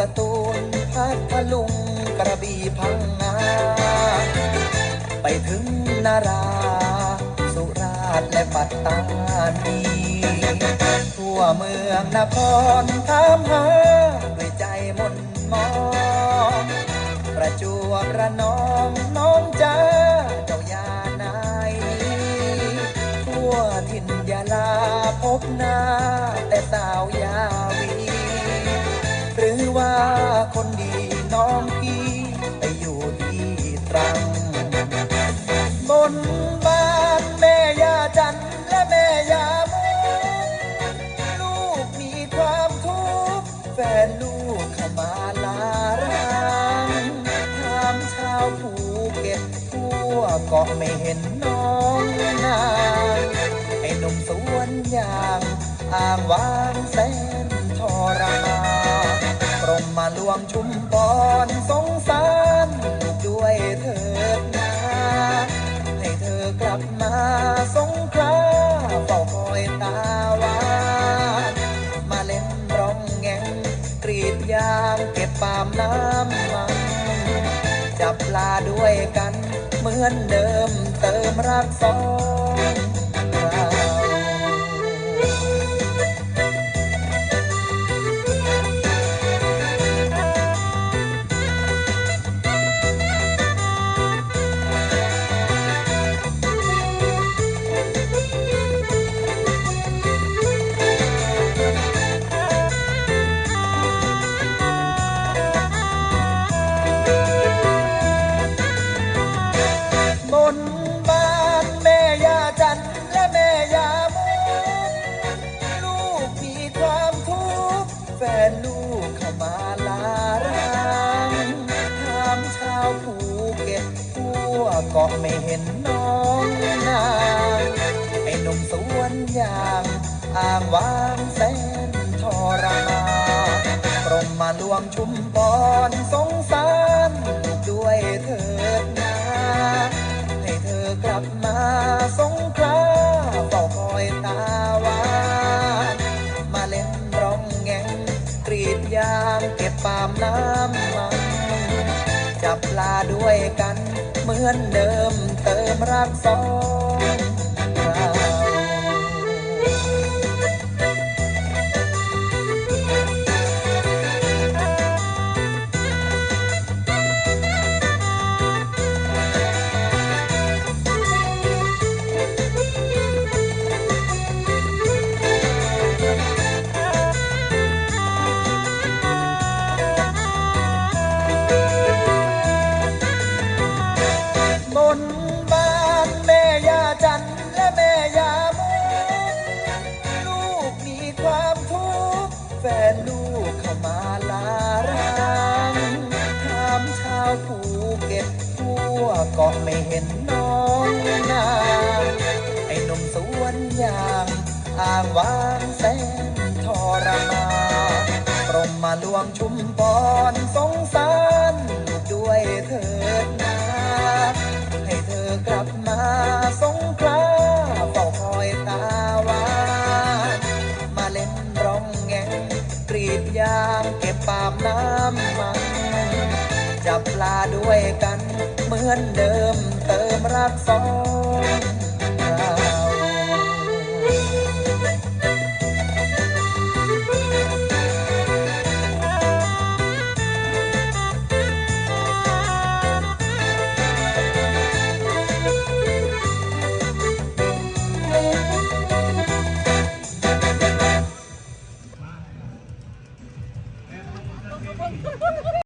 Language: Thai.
สตูลพัทลุงกระบี่พังงา ไปถึงนารา สุราษฎร์และปัตตานี ทั่วเมืองนครถามหาด้วยใจมนมอง ประจวบระนองน้องจ้าเจ้ายานายนี้ทั่วถิ่นยาลาพบหน้าแต่สาวย นบ้านแม่ยาจันและแม่ยามูลูกมีความทุกข์แฟนลูกเข้ามาลารังถามชาวภูเก็ตทั่วเกาะไม่เห็นน้องนางไอ้หนุ่มสวนยางอ่างวางแสนทรมานกรมมาลวงชุมพรสงสาร รีดยางเก็บปาล์มน้ำมัน จับปลาด้วยกันเหมือนเดิมเติมรักสอง นบ้านแม่ยาจันและแม่ยามูลูกมีความทุกข์แฟนลูกเข้ามาลารังถามชาวภูเก็ตทั่วเกาะไม่เห็นน้องนางไอ้หนุ่มสวนยางอ่างวางแสนทรมานกรมมาลวงชุม ปาล์มน้ำมันจับปลาด้วยกัน เหมือนเดิมเติมรักสอง แฟนลูกเข้ามาลารังถามชาวภูเก็ตทั่วเกาะไม่เห็นน้องนางไอ้นมสวนยางอ่างวางแสนทรมานกรมมาลวงชุมพรสงสาร ดยางเก็บปาบน้ำมันจับปลาด้วยกันเหมือนเดิมเติมรักสอง